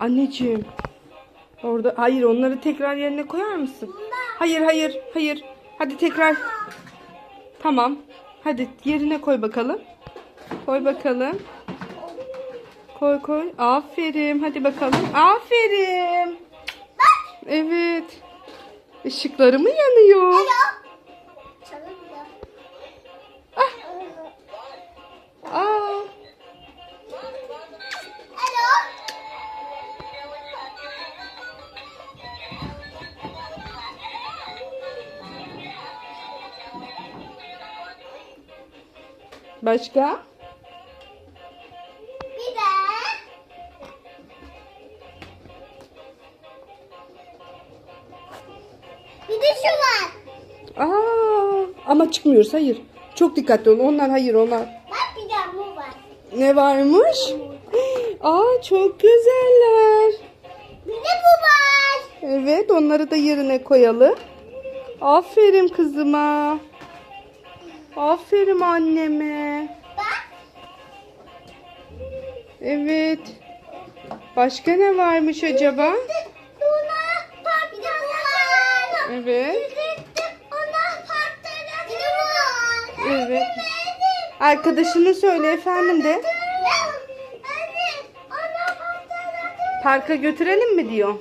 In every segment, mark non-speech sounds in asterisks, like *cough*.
Anneciğim. Orada hayır onları tekrar yerine koyar mısın? Hayır hayır hayır. Hadi tekrar. Tamam. Hadi yerine koy bakalım. Koy bakalım. Koy koy. Aferin. Hadi bakalım. Aferin. Evet. Işıkları mı yanıyor? Çalın Başka? Bir de. Bir de şu var. Aa. Ama çıkmıyoruz. Hayır. Çok dikkatli olun. Onlar hayır onlar. Bak bir de bu var. Ne varmış? Aa çok güzeller. Bir de bu var. Evet onları da yerine koyalım. Aferin kızıma. Aferin anneme. Bak. Evet. Başka ne varmış acaba? Evet. Evet. Arkadaşını söyle efendim de. Parka götürelim mi diyor.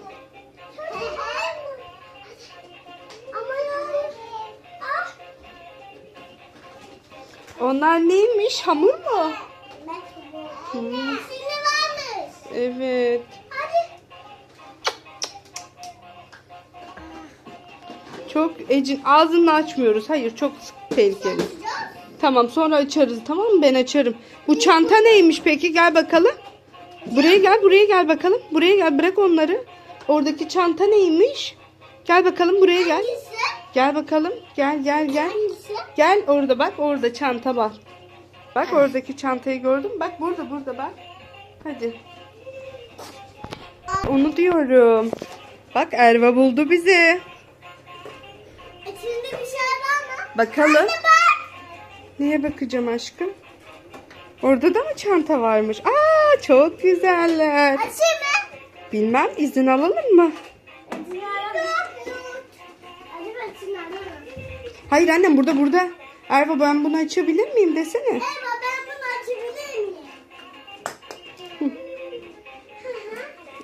Onlar neymiş? Hamur mu? Evet. Çok Ecin ağzını açmıyoruz. Hayır çok tehlikeli. Tamam sonra açarız tamam mı? Ben açarım. Bu çanta neymiş peki? Gel bakalım. Buraya gel buraya gel bakalım. Buraya gel bırak onları. Oradaki çanta neymiş? Gel bakalım buraya gel. Gel bakalım. Gel gel gel. Gel orada bak orada çanta var. Bak oradaki çantayı gördün mü? Bak burada burada bak. Hadi. Onu diyorum. Bak Erva buldu bizi. İçinde bir şey var mı? Bakalım. Anne bak. Neye bakacağım aşkım? Orada da mı çanta varmış? Aa çok güzeller. Açayım mı? Bilmem izin alalım mı? Hayır annem burada burada. Erva ben bunu açabilir miyim desene. Eva ben bunu açabilir miyim?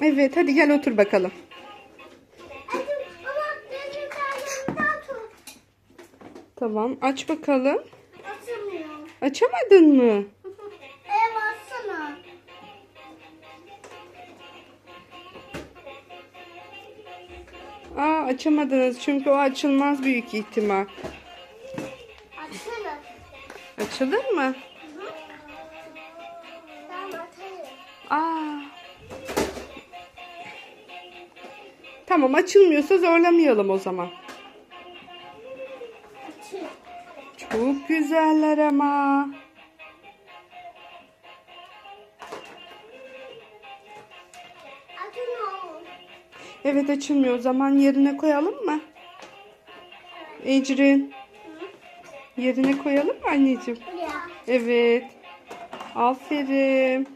Evet hadi gel otur bakalım. Tamam aç bakalım. Açamıyorum. Açamadın mı? Aa açamadınız çünkü o açılmaz büyük ihtimal. Açsana. Açılır mı? Aa. Tamam açılmıyorsa zorlamayalım o zaman. Çok güzeller ama. Evet açılmıyor. O zaman yerine koyalım mı? Ecrin. Yerine koyalım mı anneciğim? Evet. Aferin.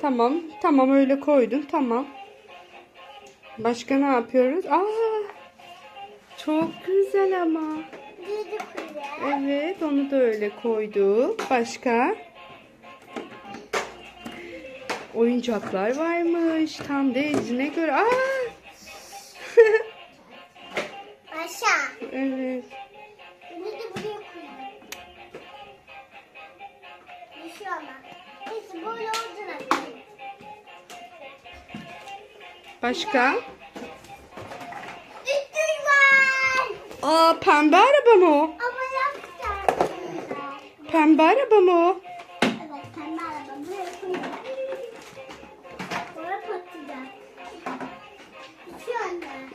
Tamam. Tamam öyle koydun. Tamam. Başka ne yapıyoruz? Aa. Çok güzel ama. Evet onu da öyle koyduk. Başka? Oyuncaklar varmış. Tam da Ecrin'e göre. Aa. *laughs* Aşağı. evet. Bunu da buraya koyalım. Düşüyor ama. Neyse böyle olduğuna göre. Başka? Üstün var. Aa pembe araba mı o? Ama yapacağım. Pembe araba mı o?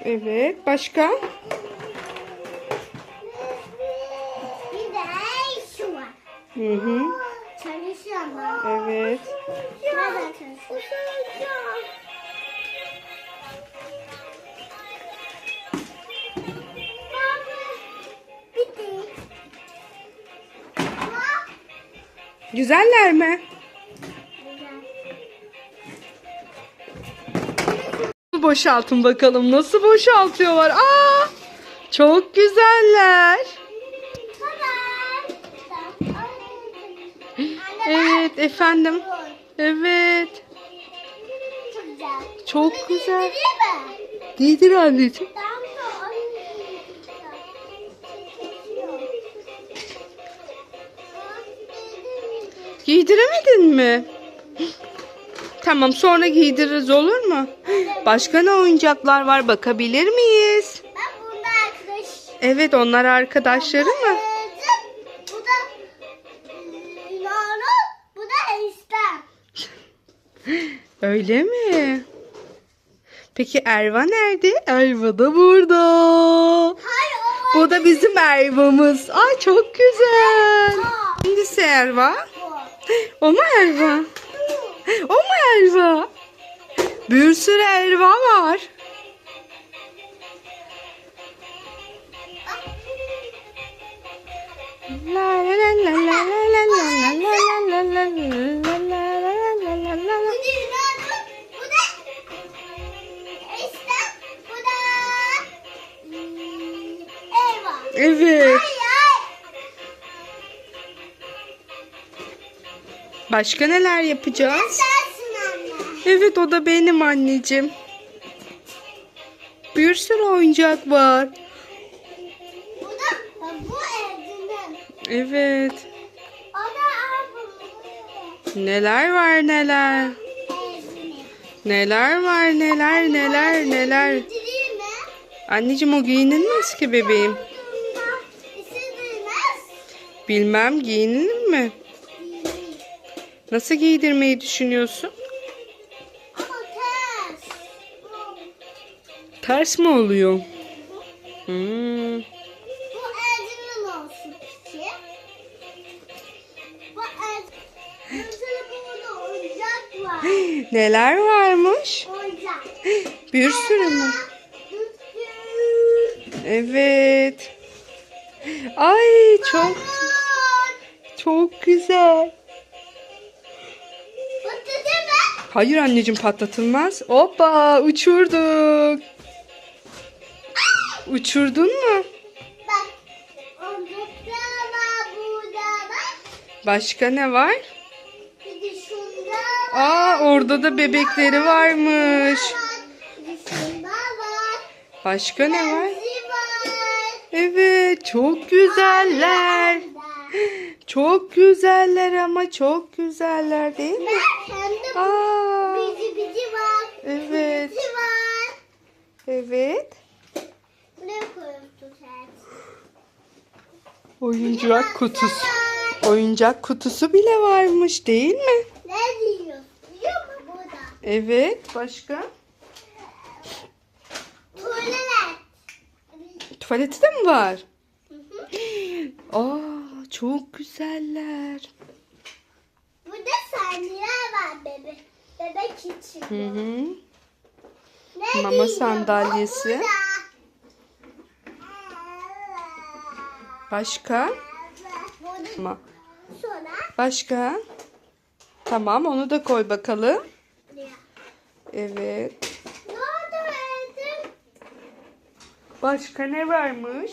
Evet. Başka? Bir de şu var. Hı hı. Çalışıyor ama. Evet. Nereden çalışıyor? Güzeller mi? Boşaltın bakalım. Nasıl boşaltıyorlar? Aa! Çok güzeller. Evet efendim. Evet. Çok güzel. Giydir anneciğim. Giydiremedin mi? Tamam sonra giydiririz olur mu? Başka ne oyuncaklar var bakabilir miyiz? Ben bunda arkadaş. Evet onlar arkadaşları mı? Bu da Yunan'ı, bu da. *laughs* Öyle mi? Peki Erva nerede? Erva da burada. Hayır o Bu da bizim Erva'mız. Ay çok güzel. Hangisi Erva? O mu Erva? *laughs* O mu Erva? Bir sürü Erva var. La Başka neler yapacağız? Evet o da benim anneciğim. Bir sürü oyuncak var. Bu da bu Erzin'in. Evet. O da ablamın. Neler var neler. Neler var neler neler neler. Anneciğim o giyinilmez ki bebeğim. Bilmem giyinilir mi? Nasıl giydirmeyi düşünüyorsun? Ama ters. Ters mi oluyor? Hmm. Bu Erzin'in olsun peki. Bu Erzin'in. Mesela burada oyuncak var. *gasps* Neler varmış? Oyuncak. *gasps* Bir sürü mü? Evet. Ay çok çok güzel. Hayır anneciğim patlatılmaz. Hoppa uçurduk. Uçurdun mu? Bak. Başka ne var? Aa orada da bebekleri varmış. Başka ne var. Evet çok güzeller. Çok güzeller ama çok güzeller değil mi? Ben hem de Aa bizi bizi var. evet. Bizi var. Evet. Buraya koyuyorsun sen. Oyuncak kutusu. Oyuncak kutusu bile varmış değil mi? Ne diyorsun? Biliyor musun burada? Evet. Başka? Tuvalet. Tuvaleti de mi var? Hı hı. Aa çok güzeller. Burada sandalye var bebe. Bebek için. Hı hı. Ne Mama diyor? sandalyesi. Burada. Başka? Ama başka? Tamam onu da koy bakalım. Evet. Başka ne varmış?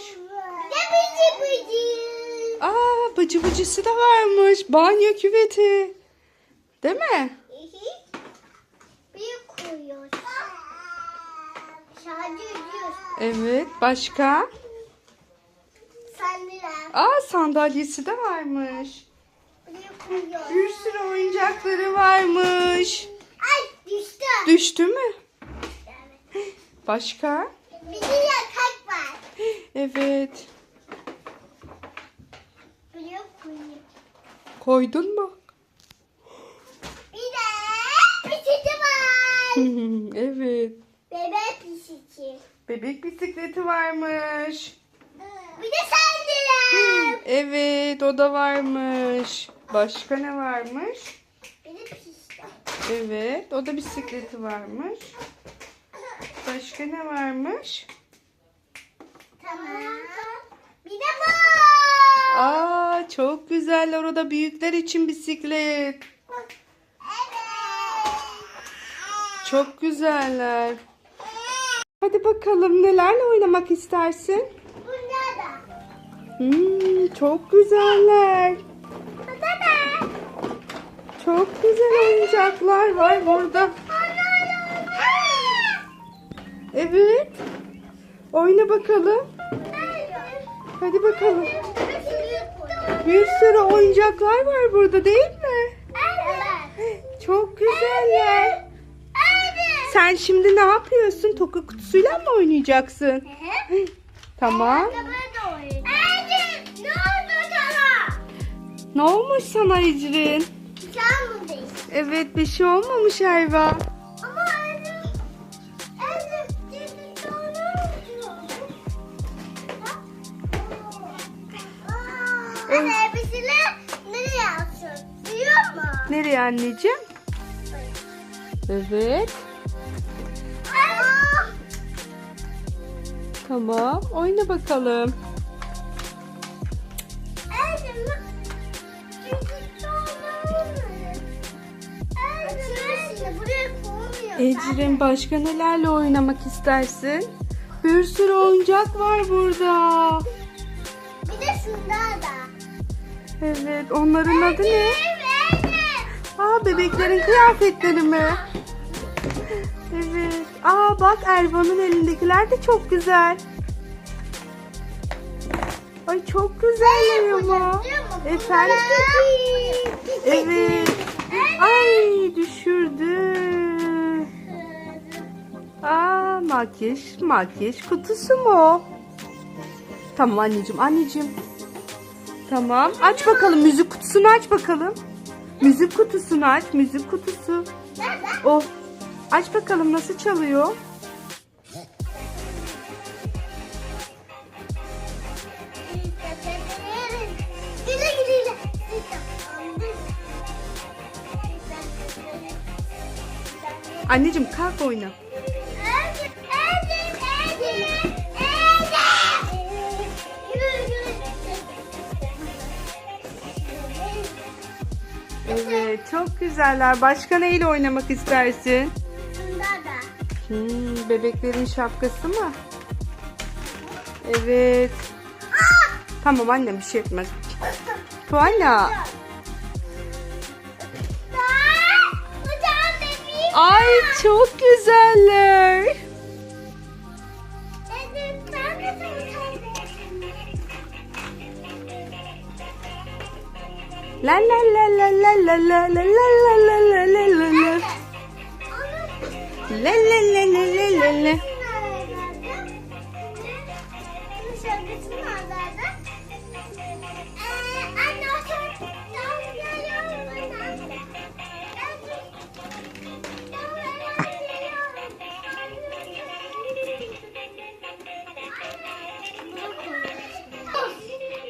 Bici bici? Aa bıcı bıcısı da varmış. Banyo küveti. Değil mi? Evet. Başka? Sandalye. Aa sandalyesi de varmış. Bir sürü oyuncakları varmış. Ay düştü. Düştü mü? Başka? Bir de yatak var. Evet. Buraya. Koydun mu? Bir de bisikleti var. *laughs* evet. Bebek bisikleti. Bebek bisikleti varmış. Bir de sandalye. Evet o da varmış. Başka ne varmış? Evet o da bisikleti varmış. Başka ne varmış? Tamam. Bir de bu. Aa çok güzel orada büyükler için bisiklet. Çok güzeller. Hadi bakalım nelerle oynamak istersin? Da. Hmm, çok güzeller. Bunda da. Çok güzel oyuncaklar var burada. Evet. Oyna bakalım. Hadi bakalım. Bir sürü oyuncaklar var burada değil mi? Çok güzeller. Sen şimdi ne yapıyorsun? Toka kutusuyla mı oynayacaksın? Tamam. Ne olmuş sana Ecrin? Evet bir şey olmamış Erva. Anne elbisini nereye alsın? Duyuyor mu? Nereye anneciğim? Evet. Tamam. Oyna bakalım. Ecrin başka nelerle oynamak istersin? Bir sürü oyuncak var burada. Bir de şunda da. Evet onların adı ne? Aa bebeklerin kıyafetleri mi? Evet. Aa bak Ervan'ın elindekiler de çok güzel. Ay çok güzeller ama. Efendim? Evet. Ay düşürdü. Aa makyaj, makyaj kutusu mu? Tamam anneciğim, anneciğim. Tamam. Aç bakalım müzik kutusunu aç bakalım. Müzik kutusunu aç, müzik kutusu. O. Aç bakalım nasıl çalıyor? Anneciğim kalk oyna. Evet çok güzeller. Başka neyle oynamak istersin? Şunda da. Hmm, bebeklerin şapkası mı? Evet. Tamam annem bir şey etmez. Tuana. Ay çok güzeller. La la la la la la la la la la la la la la la. La la la la la la la.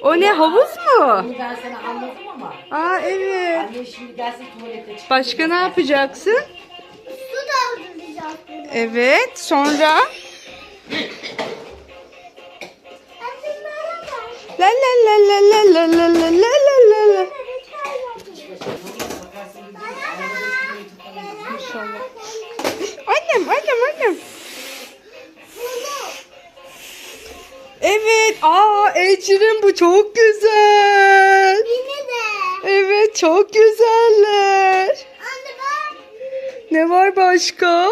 O ne havuz mu? Ben sana anladım ama Aa evet. anne şimdi gelsin tuvalete çık. Başka ne yapacaksın? Su bunu. Evet sonra la la la la la la la la la la la. Annem annem annem. Evet. Aa Ecrin bu çok güzel. De. Evet çok güzeller. Anne bak. Ne var başka?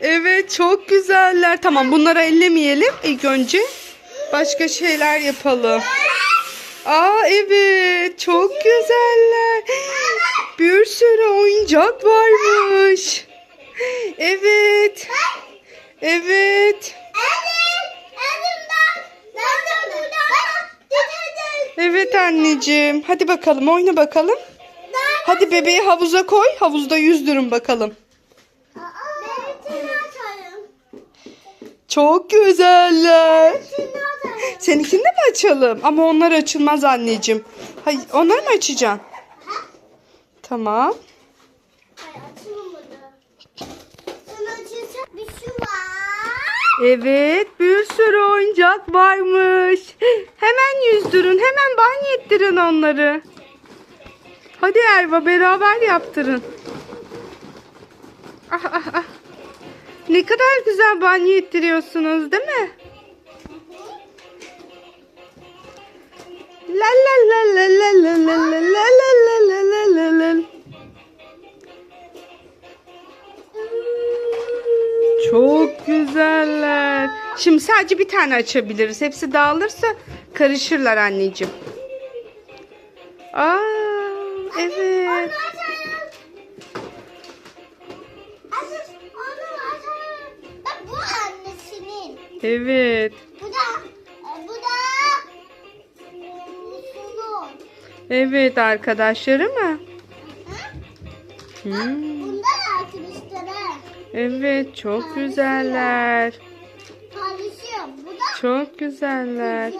Evet çok güzeller. Tamam bunları ellemeyelim ilk önce. Başka şeyler yapalım. Aa evet çok güzeller. Bir sürü oyuncak varmış. Evet. Evet. Elim. Elim bak. Nerede burada? Dededim. Evet anneciğim. Hadi bakalım oyna bakalım. Hadi bebeği havuza koy. Havuzda yüzdürün bakalım. Çok güzeller. Seninkini de mi açalım? Ama onlar açılmaz anneciğim. Hayır, onları mı açacaksın? Tamam. Hayır açılmadı. Sen açılacak bir şu var. Evet, bir sürü oyuncak varmış. Hemen yüzdürün, hemen banyo ettirin onları. Hadi Erva beraber yaptırın. Ah ah ah. Ne kadar güzel banyo ettiriyorsunuz değil mi? La la la la la la la la la la la Çok güzeller. Şimdi sadece bir tane açabiliriz. Hepsi dağılırsa karışırlar anneciğim. Aa, evet. Evet. Bu da bu da. Evet arkadaşları mı? Hı? Hmm. Evet çok güzeller. Çok güzeller.